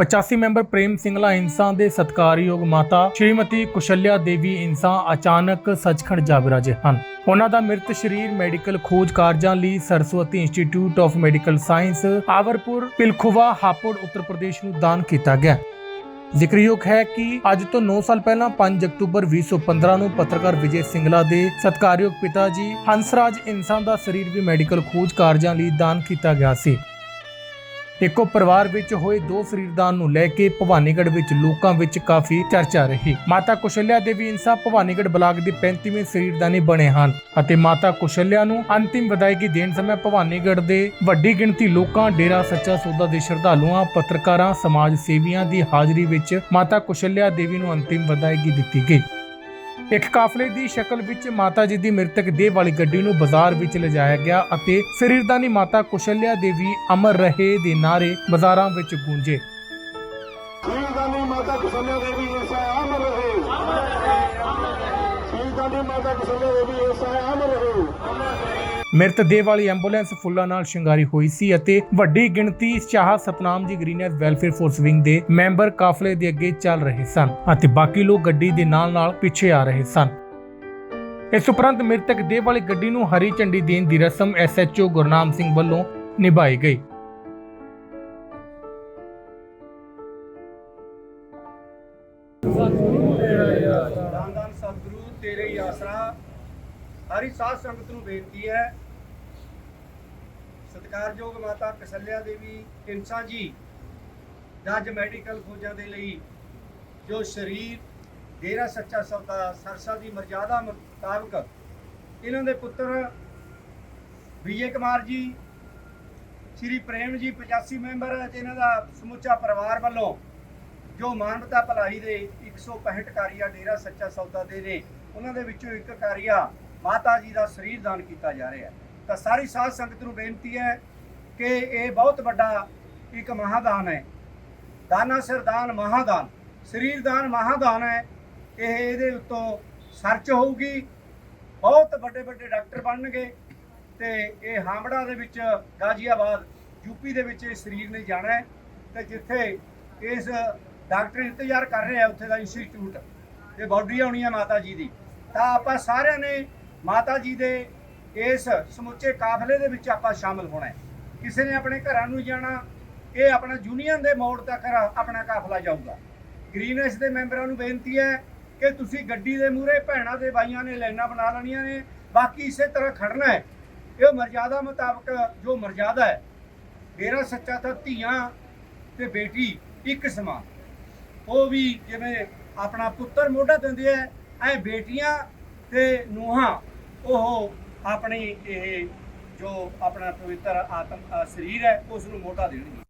ਪਚਾਸੀ ਮੈਂਬਰ ਪ੍ਰੇਮ ਸਿੰਘਲਾ ਇੰਸਾਂ ਦੇ ਸਤਕਾਰਯੋਗ ਮਾਤਾ ਸ਼੍ਰੀਮਤੀ ਕੁਸ਼ਲਿਆ ਦੇਵੀ ਇੰਸਾਂ ਅਚਾਨਕ ਸੱਚਖੰਡ ਜਾ ਵਿਰਾਜੇ ਹਨ ਉਹਨਾਂ ਦਾ ਮ੍ਰਿਤ ਸਰੀਰ ਮੈਡੀਕਲ ਖੋਜ ਕਾਰਜਾਂ ਲਈ Saraswati institute of medical science Awarpur Pilkhuwa Hapur Uttar Pradesh ਨੂੰ ਦਾਨ ਕੀਤਾ ਗਿਆ ਜ਼ਿਕਰਯੋਗ ਹੈ ਕਿ ਅੱਜ ਤੋਂ 9 ਸਾਲ ਪਹਿਲਾਂ 5 ਅਕਤੂਬਰ 2015 ਨੂੰ ਪੱਤਰਕਾਰ ਵਿਜੇ ਸਿੰਗਲਾ ਦੇ ਸਤਕਾਰਯੋਗ ਪਿਤਾ ਜੀ ਹੰਸਰਾਜ ਇਨਸਾਨ ਦਾ ਸਰੀਰ ਵੀ ਮੈਡੀਕਲ ਖੋਜ ਕਾਰਜਾਂ ਲਈ ਦਾਨ ਕੀਤਾ ਗਿਆ ਸੀ। ਇੱਕੋ ਪਰਿਵਾਰ ਵਿੱਚ ਹੋਏ ਦੋ ਸਰੀਰਦਾਨ ਨੂੰ ਲੈ ਕੇ ਭਵਾਨੀਗੜ੍ਹ ਵਿੱਚ ਲੋਕਾਂ ਵਿੱਚ ਕਾਫੀ ਚਰਚਾ ਰਹੀ। ਮਾਤਾ ਕੁਸ਼ਲਿਆ ਦੇਵੀ ਇਨਸਾ ਭਵਾਨੀਗੜ੍ਹ ਬਲਾਕ ਦੀ 35ਵੇਂ ਸਰੀਰਦਾਨੀ ਬਣੇ ਹਨ ਅਤੇ ਮਾਤਾ ਕੁਸ਼ਲਿਆ ਨੂੰ ਅੰਤਿਮ ਵਿਦਾਇਗੀ ਦੇਣ ਸਮੇਂ ਭਵਾਨੀਗੜ੍ਹ ਦੇ ਵੱਡੀ ਗਿਣਤੀ ਲੋਕਾਂ, ਡੇਰਾ, ਸੱਚਾ ਸੌਦਾ ਦੇ ਸ਼ਰਧਾਲੂਆਂ, ਪੱਤਰਕਾਰਾਂ, ਸਮਾਜ ਸੇਵੀਆਂ ਦੀ ਹਾਜ਼ਰੀ ਵਿੱਚ ਮਾਤਾ ਕੁਸ਼ਲਿਆ ਦੇਵੀ ਨੂੰ ਅੰਤਿਮ ਵਿਦਾਇਗੀ ਦਿੱਤੀ ਗਈ। ਇੱਕ ਕਾਫਲੇ ਦੀ ਸ਼ਕਲ ਵਿੱਚ ਮਾਤਾ ਜੀ ਦੀ ਮ੍ਰਿਤਕ ਦੇਹ ਵਾਲੀ ਗੱਡੀ ਨੂੰ ਬਾਜ਼ਾਰ ਵਿੱਚ ਲਿਜਾਇਆ ਗਿਆ ਅਤੇ ਸਰੀਰਦਾਨੀ ਮਾਤਾ ਕੁਸ਼ਲਿਆ ਦੇਵੀ ਅਮਰ ਰਹੇ ਦੇ ਨਾਰੇ ਬਾਜ਼ਾਰਾਂ ਵਿੱਚ ਗੂੰਜੇ। ਸ਼ਹੀਦਾਨੀ ਮਾਤਾ ਕੁਸ਼ਲਿਆ ਦੇਵੀ ਇਸਾ ਅਮਰ ਰਹੇ। ਸ਼ਹੀਦਾਨੀ ਮਾਤਾ ਕੁਸ਼ਲਿਆ ਦੇਵੀ ਇਸਾ ਅਮਰ ਰਹੇ। ਮ੍ਰਿਤ ਵਾਲੀ ਐਂਬੂਲੈਂਸ ਫੁੱਲਾਂ ਨਾਲ ਸ਼ਿੰਗਾਰੀ ਹੋਈ ਸੀ ਅਤੇ ਵੱਡੀ ਗਿਣਤੀ Shah Satnam ji green S welfare force wing ਦੇ ਮੈਂਬਰ ਕਾਫਲੇ ਦੇ ਅੱਗੇ ਚੱਲ ਰਹੇ ਸਨ ਅਤੇ ਬਾਕੀ ਲੋਕ ਗੱਡੀ ਦੇ ਨਾਲ ਨਾਲ ਪਿੱਛੇ ਆ ਰਹੇ ਸਨ। ਇਸ ਉਪਰੰਤ ਮ੍ਰਿਤਕ ਦੇਹ ਵਾਲੀ ਗੱਡੀ ਨੂੰ ਹਰੀ ਝੰਡੀ ਦੇਣ ਦੀ ਰਸਮ ਐਸਐਚਓ ਗੁਰਨਾਮ ਸਿੰਘ ਵੱਲੋਂ ਨਿਭਾਈ ਗਈ। ਤੇਰੇ ਹੀ ਆਸਰਾ ਸਾਰੀ ਸਾਧ ਸੰਗਤ ਨੂੰ ਬੇਨਤੀ ਹੈ, ਸਤਿਕਾਰਯੋਗ ਮਾਤਾ ਕਸਲਿਆ ਦੇਵੀ ਇੰਸਾ ਜੀ ਦਾ ਅੱਜ ਮੈਡੀਕਲ ਖੋਜਾਂ ਦੇ ਲਈ, ਜੋ ਸਰੀਰ, ਡੇਰਾ ਸੱਚਾ ਸੌਦਾ, ਸਰਸਾ ਦੀ ਮਰਜ਼ਾਦਾ ਮੁਤਾਬਕ ਇਹਨਾਂ ਦੇ ਪੁੱਤਰ ਵਿਜੇ ਕੁਮਾਰ ਜੀ, ਸ਼੍ਰੀ ਪ੍ਰੇਮ ਜੀ 85 ਮੈਂਬਰ ਤੇ ਇਹਨਾਂ ਦਾ ਸਮੁੱਚਾ ਪਰਿਵਾਰ ਵੱਲੋਂ ਜੋ ਮਾਨਵਤਾ ਭਲਾਈ ਦੇ 165 ਕਾਰੀਆ ਡੇਰਾ ਸੱਚਾ ਸੌਦਾ ਦੇ ਨੇ, ਉਹਨਾਂ ਦੇ ਵਿੱਚੋਂ ਇੱਕ ਕਾਰੀਆ ਮਾਤਾ ਜੀ ਦਾ ਸਰੀਰ ਦਾਨ ਕੀਤਾ ਜਾ ਰਿਹਾ ਤਾਂ ਸਾਰੀ ਸਾਧ ਸੰਗਤ ਨੂੰ ਬੇਨਤੀ ਹੈ ਕਿ ਇਹ ਬਹੁਤ ਵੱਡਾ ਇੱਕ ਮਹਾਦਾਨ ਹੈ। ਦਾਨਾ ਸਰਦਾਨ ਮਹਾਦਾਨ, ਸਰੀਰ ਦਾਨ ਮਹਾਦਾਨ ਹੈ। ਇਹ ਇਹਦੇ ਉੱਤੋਂ ਸਰਚ ਹੋਊਗੀ। ਬਹੁਤ ਵੱਡੇ ਵੱਡੇ ਡਾਕਟਰ ਬਣਨਗੇ ਤੇ ਇਹ ਹਾਮੜਾ ਦੇ ਵਿੱਚ, ਗਾਜ਼ੀਆਬਾਦ, ਯੂਪੀ ਦੇ ਵਿੱਚ ਇਹ ਸਰੀਰ ਨੇ ਜਾਣਾ ਹੈ। ਤੇ ਜਿੱਥੇ ਇਸ ਡਾਕਟਰ ਇੰਤਜ਼ਾਰ ਕਰ ਰਹੇ ਆ, ਉੱਥੇ ਦਾ ਇੰਸਟੀਚਿਊਟ ਤੇ ਬਾਡੀ ਆਉਣੀ ਹੈ ਮਾਤਾ ਜੀ ਦੀ। ਤਾਂ ਆਪਾਂ ਸਾਰਿਆਂ ਨੇ ਮਾਤਾ ਜੀ ਦੇ ਇਸ ਸਮੁੱਚੇ ਕਾਫਲੇ ਦੇ ਵਿੱਚ ਆਪਾਂ ਸ਼ਾਮਲ ਹੋਣਾ ਹੈ। ਕਿਸੇ ਨੇ ਆਪਣੇ ਘਰਾਂ ਨੂੰ ਜਾਣਾ, ਇਹ ਆਪਣਾ ਯੂਨੀਅਨ ਦੇ ਮੋੜ ਤੱਕ ਆਪਣਾ ਕਾਫਲਾ ਜਾਊਗਾ। ਗ੍ਰੀਨੈਸ ਦੇ ਮੈਂਬਰਾਂ ਨੂੰ ਬੇਨਤੀ ਹੈ ਕਿ ਤੁਸੀਂ ਗੱਡੀ ਦੇ ਮੂਹਰੇ ਭੈਣਾਂ ਦੇ ਬਾਈਆਂ ਨੇ ਲਾਈਨਾਂ ਬਣਾ ਲੈਣੀਆਂ ਨੇ, ਬਾਕੀ ਇਸੇ ਤਰ੍ਹਾਂ ਖੜਨਾ ਹੈ। ਇਹ ਮਰਜ਼ਾਦਾ ਮੁਤਾਬਕ ਜੋ ਮਰਜ਼ਾਦਾ ਹੈ ਮੇਰਾ ਸੱਚਾ ਤਾਂ ਧੀਆਂ ਤੇ ਬੇਟੀ ਇੱਕ ਸਮਾਨ। ਉਹ ਵੀ ਜਿਵੇਂ ਆਪਣਾ ਪੁੱਤਰ ਮੋਢਾ ਦਿੰਦੇ ਐ ਐ ਬੇਟੀਆਂ ਤੇ ਨੂੰਹਾਂ ਉਹ ਆਪਣੀ ਇਹ ਜੋ ਆਪਣਾ ਪਵਿੱਤਰ ਆਤਮ ਸਰੀਰ ਹੈ ਉਸ ਨੂੰ ਮੋਟਾ ਦੇਣਗੇ।